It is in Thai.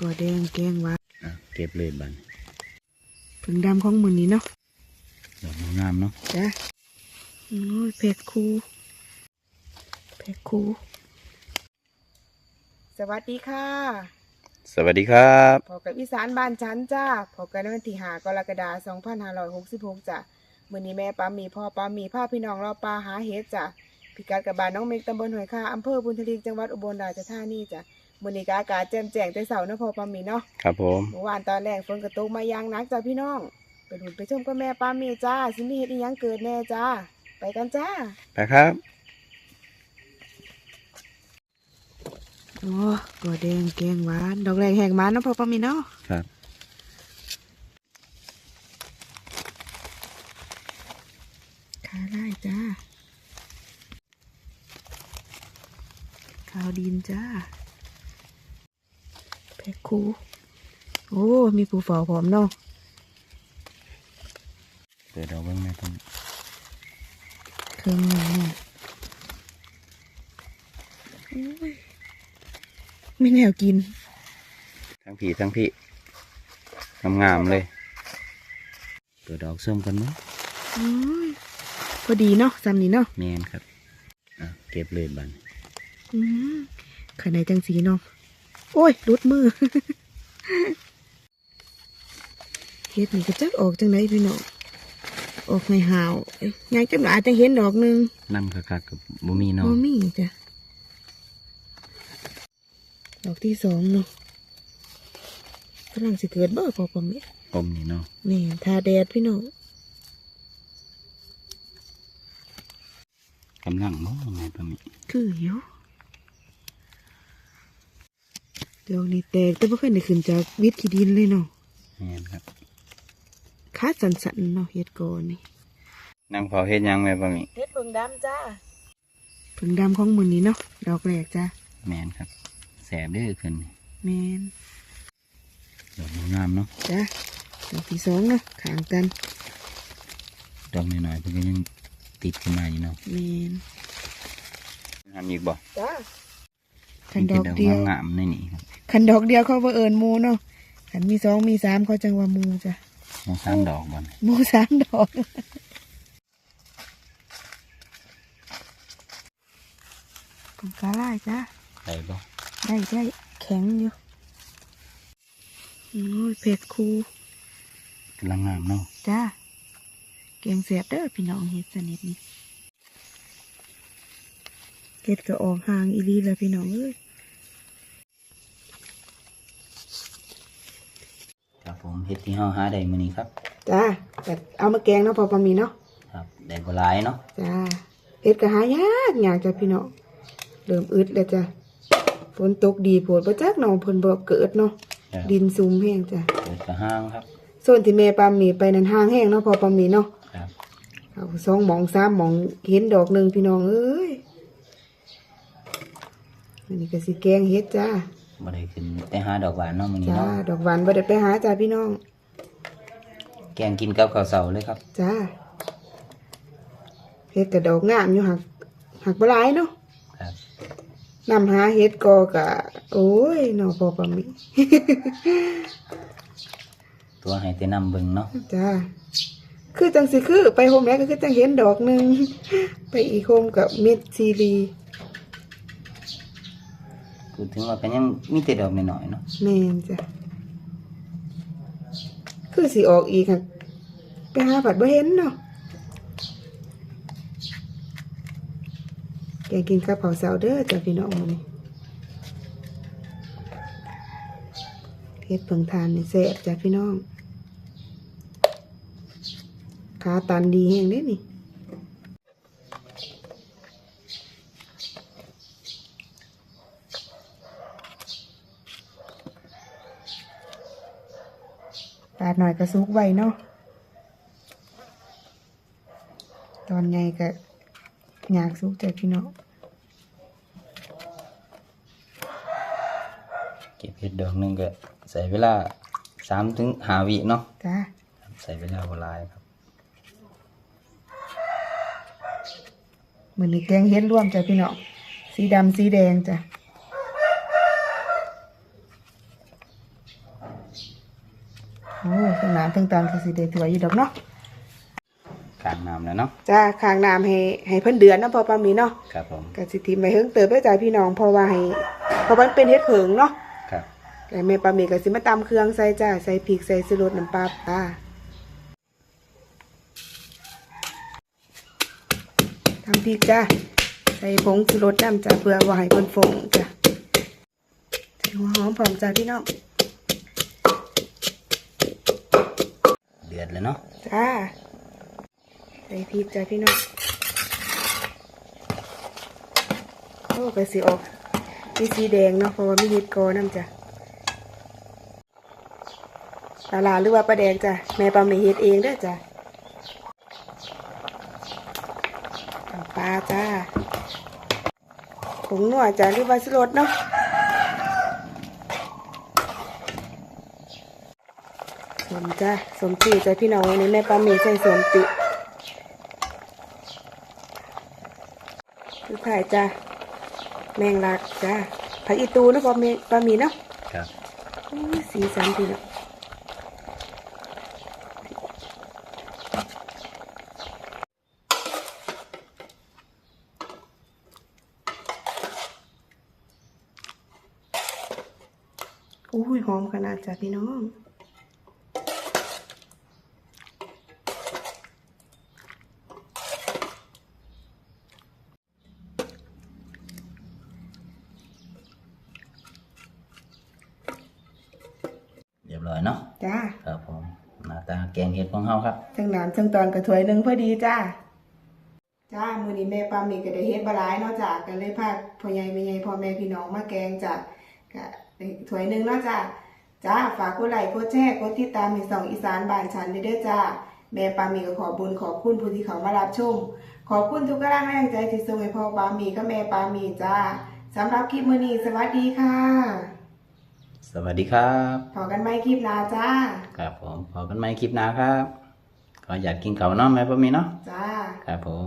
ตัวแดงแกงหวานอะเก็บเลยบันผึ่งดำของมือนี้เนาะดอกงามๆเนาะจ้ะโอ้ยแพกคูแพกคูสวัสดีค่ะ สวัสดีครับพอกับอีสานบ้านฉันจ้าพอกันในวันที่หากรกฎาคม2566จ้ะมื้อนี้แม่ป้ามีพ่อป้ามีพาพี่น้องเราปลาหาเห็ดจ้ะพิกัดกับบ้านน้องเมกตำบลหอยคาอำเภอบุญทลีจังหวัดอุบลราชธานีจ้ะ มื้อนี้ก็อากาศแจ่มแจ้งแต่เช้าเนาะพ่อป้ามีเนาะครับผมเมื่อวานตอนแรกฝนกระตกมาอย่างหนักจ้ะพี่น้อง ไปดูไปชมกับแม่ป้ามีจ้าสิมีเฮ็ดอีหยังเกิดแน่จ้า ไปกันจ้าไปครับ โอ้ตัวแดงแกงหวาน ดอกแรกแหกหวานเนาะพ่อป้ามีเนาะครับ ขาไล่จ้าขาวดินจ้าแพ็ คคูโอ้ มีผู้เฝ้าพร้อมเนาะเปิดดอกเบิ้งแม่ต้นเครื่องหนึ่งเนี่ยโอ้ยไม่แนวกิน ทั้งผีทั้งพี่งามๆเลย เปิดดอกส้มกันมั้งโอ้ยพอดีเนาะซ้ำนี้เนาะแมนครับอะเก็บเลยบันอืมขนาดจังสีเนาะ โอ้ยรุดมือเฮ็ดนี่ก็จักออกจังไหนพี่น้องออกในหาวเอ้ยยายจังหลาจังเห็นดอกหนึงน้ำคักๆกับบุมีเนาะบ่มีจ้ะดอกที่สองเนาะกำลังสิเกิดบ่พอปะเมะอมนี่เนาะแม่นทาแดดพี่น้องกำลังบ่แม่ต้นนี้คืออยู่ ดอกนี้แตกแต่บ่เคยได้ขึ้นจากวิทย์ขี้ดินเลยเนาะแมนครับขาสันๆเนาะเฮ็ดก่อนนี่นั่งเผาเฮ็ดหยังแม่ปะมิเฮ็ดผึ่งดำจ้าผึ่งดำของมื้อนี้เนาะดอกแรกจ้าแมนครับแสบเด้อขึ้นแม่นดอกงามๆเนาะจ้าดอกที่สองเนาะข้างกันดอกน้อยๆเพิ่นก็ยังติดขึ้นมาอยู่เนาะแม่นทำอีกบ่จ้าคันมีดแต่อกเดียวงามๆในนี่ครับ คันดอกเดียวเขาบ่เอิญหมูเนาะคันมีสองมีสามเขาจังว่าหมูจ้ะมองสามดอกบ่นะหมูสามดอกผมกาไล่จ้ะได้บ่ได้ได้แข็งอยู่โอ้ยเพชรคูกำลังงามเนาะจ้าเกียงเสียบเด้อพี่น้องเฮ็ดสนิทนี่เฮ็ดก็ออกห่างอีหลีแล้วพี่น้องเอ้ย ครับ ผมเฮ็ดที่เฮาหาได้มื้อนี้ครับ จ้าแต่เอามาแกงเนาะพอปามีเนาะครับได้บ่หลายเนาะจ้าเฮ็ดก็หายากยากจ้ะพี่น้องเริ่มอึดแล้วจ้ะฝนตกดีโพดบ่จักหนองเพิ่นบ่เกิดเนาะครับดินซุมแห้งจ้ะเปิดกระห้างครับส่วนที่แม่ปามีไปนั้นห้างแห้งเนาะพอปามีเนาะครับเอาสองหมองสามหมองเห็นดอกหนึ่งพี่น้องเอ้ยอันนี้ก็สิแกงเฮ็ดจ้า บ่ได้ขึ้นแต่หาดอกหวานเนาะมื้อนี้จ้าเนาะดอกหวานบ่ได้ไปหาจ้าพี่น้อง แกงกินกับข้าวเสาเลยครับจ้าเฮ็ดกับดอกงามอยู่หักหักบ่หลายเนาะครับนำหาเฮ็ดก็กะโอ้ยเนาะพอปามีตัวให้แต่นำเบิ่งเนาะจ้าคือจังสิคือไปโฮมแล้วก็คือจังเห็นดอกหนึ่งไปอีกโฮมกับมิดซีรี พูดถึงว่าก็ยังมีแต่ดอกน้อยๆเนาะแม่นจ้ะคือสิออกอีกค่ะไปหาผัดบ่เห็นเนาะแกงกินข้าวเผาเสาเด้อจ้ะพี่น้องมื้อนี้เฮ็ดเพิ่งทานนี่แซ่บจ้ะพี่น้องขาตันดีแฮงเด้นี่ ปาดหน่อยก็ซุกไว้เนาะตอนใหญ่ก็อยากซุกใจพี่น้องเก็บเฮ็ดดอกหนึงก็ใส่เวลา3ถึง5วิเนาะจ้าครับใส่เวลาบ่หลายครับเหมือนแกงเฮ็ดร่วมจ้ะพี่น้องสีดำสีแดงจ้ะ โอ้ยข้างหน้าทั้งตอนก็สิได้ถวยอยู่ดอกเนาะกลางน้ำแล้วเนาะจ้าข้างน้ำให้ให้เพิ่นเดือนเนาะพอปามีเนาะครับผมก็สิทิมไปเฮิงเติบไปจ่ายพี่น้องเพราะว่าให้เพราะมันเป็นเฮ็ดเผิงเนาะครับแล้วแม่ปามีก็สิมาตำเครื่องใส่จ้าใส่พริกใส่ชูรสน้ำปลาจ้าทำพริกจ้าใส่ผงชูรสน้ำจ้าเพื่อว่าให้เพิ่นฟงจ้าใส่หัวหอมพร้อมจ้าพี่น้อง ดือดเลยเนาะจ้าใส่พริกจ้าพี่น้องโอ้ก็สิออกมีสีแดงเนาะเพราะว่ามีเห็ดกอน้ำจ้ะปลาลาหรือว่าปลาแดงจ้ะแม่ปลาไม่เห็ดเองเด้จ้ะเอาปลาจ้าผงนัวจ้ะหรือว่าสรสเนาะ สมจ้าสมตีจ้ะพี่น้องวันนี้แม่ปลาเมใส่สมติคือไข่จ้าแมงลักจ้าผักอีตูนะปลาเมปลาหมีเนาะครับอุ้ยสีสันดีเนาะอุ้ยหอมขนาดจ้ะพี่น้อง รียบร้อยเนาะจ้าครับผมหน้าตาแกงเห็ดของเฮาครับทั้งน้ำทั้งตอนกระถวยหนึ่งพอดีจ้าจ้ามือนี้แม่ปลาหมีก็ได้เฮ็ดบหลายเนาะจ้าก็เลยพาพ่อใหญ่แม่ใหญ่พ่อแม่พี่น้องมาแกงจ้าก็ได้ถ้วยหนึ่งเนาะจ้าจ้าฝากกดไลค์กดแชร์กดติดตามให้สองอีสานบ้านฉันด้วยเด้อจ้าแม่ปลาหมีก็ขอบุญขอบคุณผู้ที่เขามารับชมขอบคุณทุกกำลังแรงใจที่ส่งให้พ่อปลาหมีกับแม่ปลาหมีจ้าสำหรับคลิปมื้อนี้สวัสดีค่ะ สวัสดีครับพอกันใหม่คลิปหน้าจ้าครับผมพบกันใหม่คลิปหน้าครับขออยากกินเขาวเนาะแม่พ่อมีเนาะจ้าครับผม